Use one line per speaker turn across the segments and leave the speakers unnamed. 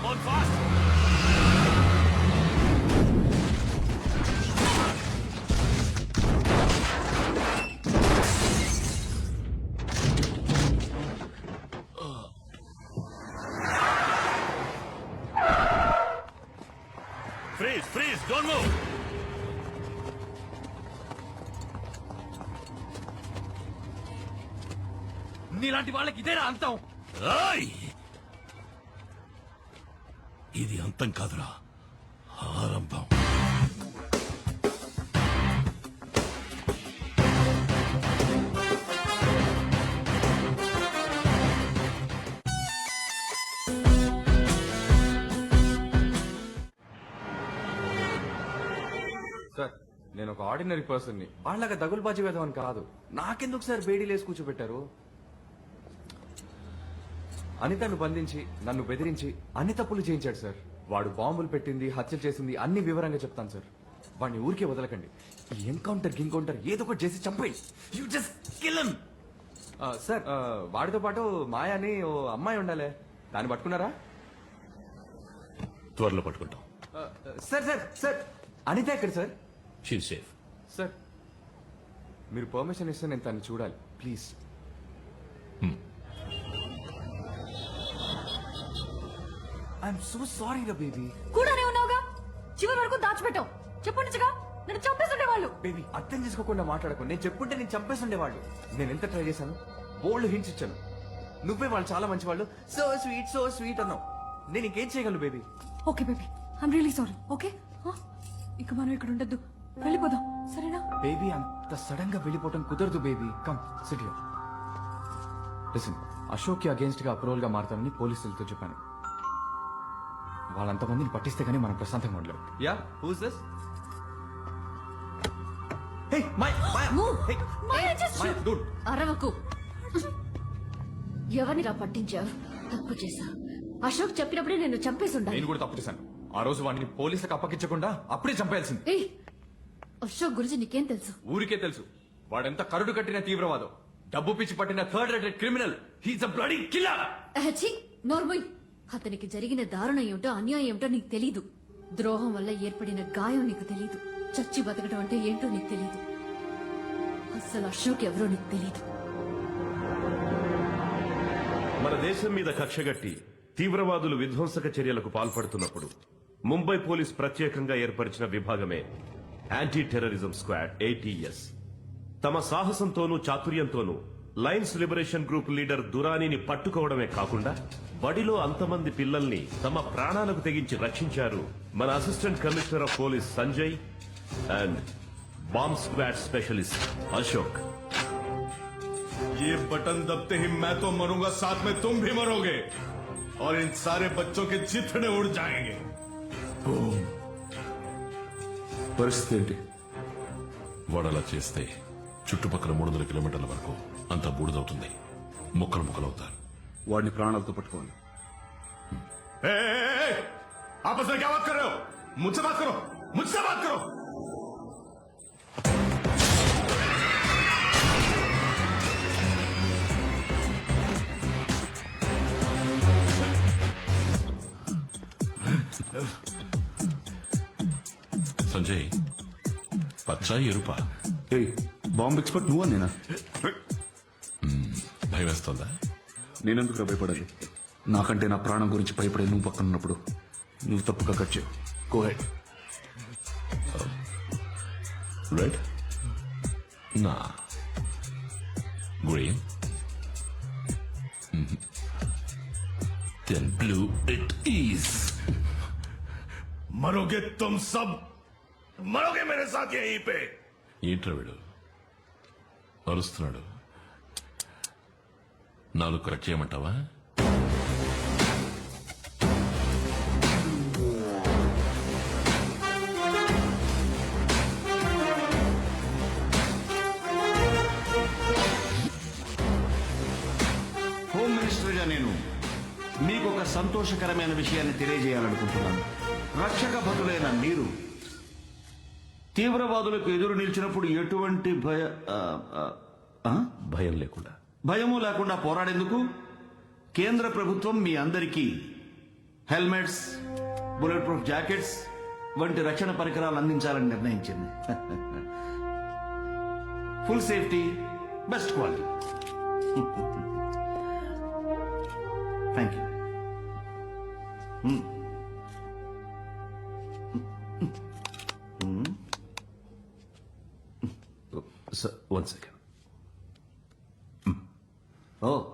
Fast freeze freeze don't move
నీలాంటి వాళ్ళకి ఇదేనా అంతం.
ఏయ్! అంతం కాదురా. ఆరంభం.
సార్ నేను ఒక ఆర్డినరీ పర్సన్ని వాళ్ళగా దగులుబాజీ వేద్దామని కాదు. నాకెందుకు సార్ బేడీ లేసి కూర్చోబెట్టారు? అనితను బంధించి నన్ను బెదిరించి అన్ని తప్పులు చేయించాడు సార్. వాడు బాంబులు పెట్టింది హత్య చేసింది అన్ని వివరంగా చెప్తాను సార్. వాడిని ఊరికే వదలకండి. ఈ ఎన్కౌంటర్ గిన్కౌంటర్ ఏదో ఒకటి చేసి చంపేయండి యూ జస్ట్ కిల్ సార్ వాడితో పాటు మాయ అని ఓ అమ్మాయి ఉండాలి. దాన్ని పట్టుకున్నారా?
త్వరలో పట్టుకుంటాం.
Sir sir sir. అనిత ఎక్కడ సార్?
షీ సేఫ్
సార్ మీరు పర్మిషన్ ఇస్తే నేను తను చూడాలి. ప్లీజ్. ఐఎమ్ సో సారీ రా బేబీ
కూడానే ఉన్నావుగా? చివరి వరకు దాచిపెట్టావు. చెప్పుండగా నన్ను చంపేస్తుండే వాళ్ళు
బేబీ అర్థం చేసుకోకుండా మాట్లాడకు. నేను చెప్పుంటే నేను చంపేస్తుండేవాళ్ళు. నేను ఎంత ట్రై చేశాను? బోల్డ్ హింట్స్ ఇచ్చాను. నువ్వే వాళ్ళు చాలా మంచి వాళ్ళు సో స్వీట్ సో స్వీట్ అన్నావు. నేను ఇంకేం చేయగలను baby
okay baby I'm really sorry okay ఇక మనం ఇక్కడ ఉండద్దు. వెళ్ళిపోదాం. సరేనా?
బేబీ అంత సడన్గా వెళ్ళిపోవటం కుదరదు బేబీ కమ్ సిటీ లిసన్ అశోక్కి అగేన్స్ట్గా అప్రూవల్గా మారుతానని పోలీసులతో చెప్పాను. వాళ్ళంతమందిని పట్టిస్తే గానీ మనం ప్రశాంతంగా ఉండలేం. Yeah who's this hey my my
Move.
Hey
Maya, just
my
shoot.
Dude
అరవకు. ఎవరిని రా పట్టించావు? తప్పు చేశా. అశోక్ చెప్పినప్పుడే నేను చంపేసి ఉండాలి
నేను కూడా తప్పు చేశాను. ఆ రోజు వాడిని పోలీసులకు అప్పగించకుండా అప్పుడే చంపేయాల్సింది.
ఏయ్ అశోక్ గురించి నీకేం తెలుసు?
ఊరికే తెలుసు. వాడెంత కరుడు కట్టిన తీవ్రవాదం. డబ్బు పిచ్చి పట్టిన third rated criminal. He's a bloody killer
అహచి నోర్మోయ్. అతనికి జరిగిన దారుణం ఏమిటో అన్యాయం ఏమిటో నీకు తెలీదు. ద్రోహం వల్ల ఏర్పడిన గాయం నీకు తెలీదు. చచ్చి బతకడం అంటే ఏంటో నీకు తెలీదు. అస్సలు అశోక్ ఎవరో నీకు తెలీదు.
మన దేశం మీద కక్షగట్టి తీవ్రవాదులు విధ్వంసక చర్యలకు పాల్పడుతున్నప్పుడు ముంబై పోలీస్ ప్రత్యేకంగా ఏర్పరిచిన విభాగమే యాంటీ టెర్రరిజం స్క్వాడ్ ఏటీఎస్ తమ సాహసంతోనూ చాతుర్యంతోనూ లయన్స్ లిబరేషన్ గ్రూప్ లీడర్ దురానీని పట్టుకోవడమే కాకుండా బడిలో అంతమంది పిల్లల్ని తమ ప్రాణాలకు తెగించి రక్షించారు మన assistant commissioner of police Sanjay and bomb squad specialist Ashok
ये बटन दबते ही मैं तो मरूंगा साथ में तुम भी मरोगे और इन सारे बच्चों के चिथड़े उड़ जाएंगे
పరిస్థితి ఏంటి
వాడు అలా చేస్తే చుట్టుపక్కల మూడు వందల కిలోమీటర్ల వరకు అంతా బూడిదవుతుంది ముక్కలు ముక్కలవుతారు
వాడిని ప్రాణాలతో పట్టుకోవాలి
ए, ए, ए, ए, आपस में क्या बात कर रहे हो मुझसे बात करो मुझसे बात करो
సంజయ్ పచ్చా ఎరుపా
ఏయ్ బాంబ్ ఎక్స్పర్ట్ నువ్వా నేనా
భయం వేస్తుందా
నేనెందుకు భయపడాలి నాకంటే నా ప్రాణం గురించి భయపడే నువ్వు పక్కన ఉన్నప్పుడు నువ్వు తప్పుగా కట్ చేయవు రైట్
um, నా. Green then blue it is
మరోగే తుమ్ సబ్. మరోగే మేరే సాథ్ యహీ పే.
ఏంట్రా వీడు? అరుస్తున్నాడు నాలుగు కరెక్ట్ చేయమంటావా?
హోమ్ మినిస్టర్గా నేను మీకు ఒక సంతోషకరమైన విషయాన్ని తెలియజేయాలనుకుంటున్నాను. రక్షక భటులైన మీరు తీవ్రవాదులకు ఎదురు నిలిచినప్పుడు ఎటువంటి భయ?
భయం లేకుండా.
భయము లేకుండా పోరాడేందుకు కేంద్ర ప్రభుత్వం మీ అందరికీ హెల్మెట్స్ బుల్లెట్ ప్రూఫ్ జాకెట్స్ వంటి రక్షణ పరికరాలు అందించాలని నిర్ణయించింది. Full safety best quality. Thank you
sir one second
oh.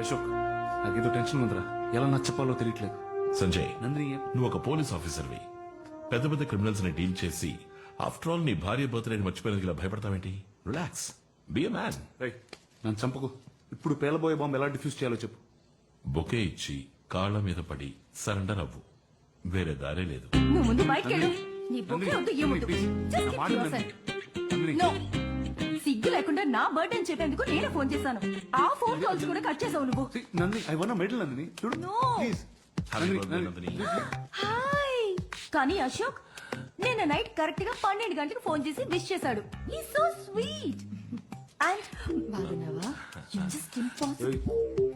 Ashok నాకేదో టెన్షన్ ఉందిరా. ఎలా నచ్చపాలో తెలియట్లేదు.
సంజయ్
నందిని
నువ్వు ఒక పోలీస్ ఆఫీసర్వి. పెద్ద పెద్ద క్రిమినల్స్ని డీల్ చేసి ఆఫ్టర్ ఆల్ నీ భార్య బర్త్డేని మర్చిపోయినందుకు ఇలా భయపడతావేంటి? రిలాక్స్. Be a man.
రై నన్ను చంపకు. ఇప్పుడు పేలబోయే బాంబు ఎలా డిఫ్యూజ్ చేయాలో చెప్పు.
బొకే ఇచ్చి కాళ్ళ మీద పడి సరెండర్ అవ్వు. వేరే దారే లేదు.
నువ్వు ముందు బయటికి వెళ్ళు. నీ బుక్ వద్దు. Just keep yourself. No. సిగ్గు లేకుండా నా బర్త్డే అని చెప్పేందుకు నేనే ఫోన్ చేశాను. ఆ ఫోన్ కాల్స్ కూడా కట్ చేసావు నువ్వు.
See,
No.
నందిని.
హాయ్ కానీ అశోక్ నిన్న నైట్ కరెక్ట్గా పన్నెండు గంటలకు ఫోన్ చేసి విష్ చేశాడు. ఈ సో స్వీట్ అండ్ బాగున్నావా? జస్ట్ ఇంపాసిబుల్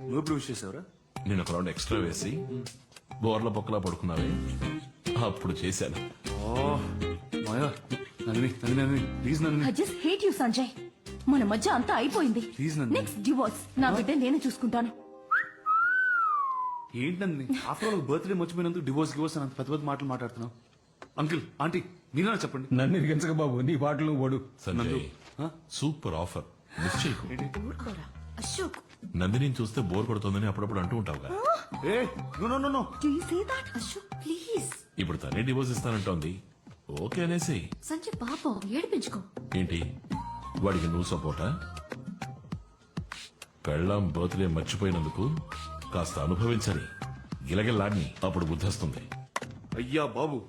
నువ్వు ఎప్పుడు విష్ చేసావురా?
నేను ఒక రౌండ్ ఎక్స్ట్రా వేసి. బోర్ల బొక్కలా పడుకున్నావే? అప్పుడు చేశాను.
ఓ Maya. Nandini Nandini Nandini please Nandini
I just hate you Sanjay. మన మధ్య అంతా అయిపోయింది. Next divorce. నా బిడ్డ నేను చూసుకుంటాను.
ఏంటి నందిని ఆఫ్టర్ ఆల్ బర్త్డే మర్చిపోయినందుకు డివోర్స్ డివోర్స్ అని అంత పెద్ద పెద్ద మాటలు మాట్లాడుతున్నావు. అంకిల్ ఆంటీ మీరైనా చెప్పండి.
నన్ను ఇరిగించక బాబు నీ పాటలు
సంజయ్
ఆ?
Super offer. మిస్ చేయకు
అశోక్.
నందిని చూస్తే బోర్ కొడుతుందని అప్పుడప్పుడు అంటూ ఉంటావుగా.
ఏ no no no no.
Do you say that
Ashok? Please
ఇప్పుడు తనే డివోర్స్ ఇస్తానంటోంది. ఓకే అనేసి.
సంజయ్ పాపం ఏడిపించుకో.
ఏంటి? వాడికి నువ్వు సపోర్టా? పెళ్ళాం బర్త్డే మర్చిపోయినందుకు కాస్త అనుభవించని గిలగిల్లాడిని అప్పుడు బుద్ధొస్తుంది
అయ్యా బాబు.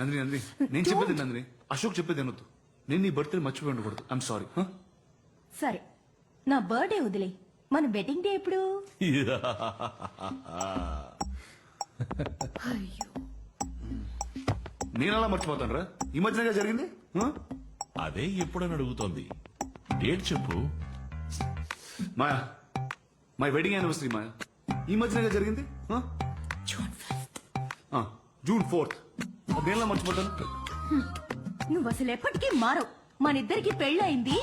నందిని నందిని. నేను చెప్పేది నందిని. అశోక్ చెప్పేది అనొద్దు నేను నీ బర్త్డే మర్చిపోయి ఉండకూడదు. ఐఎమ్ సారీ
సరే. నా బర్త్డే వదిలే. మన వెడ్డింగ్ డే ఎప్పుడు?
అయ్యో.
నేను అలా మర్చిపోతాను రా ఈ మధ్యనగా జరిగింది? ఆ?
అదే ఎప్పుడని అడుగుతోంది. డేట్ చెప్పు.
Maya. My wedding anniversary Maya. ఈ మధ్యనగా జరిగింది? ఆ?
జూన్ ఫిఫ్త్
ఆ, జూన్ ఫోర్త్ నేను ఎలా మర్చిపోతాను?
నువ్వు అసలు ఎప్పటికీ మారవు. మన ఇద్దరికి పెళ్ళయింది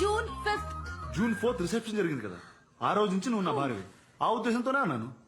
June fifth
June fourth reception జరిగింది కదా. ఆ రోజు నుంచి నువ్వు నా భార్యవి. ఆ ఉద్దేశంతోనే అన్నాను.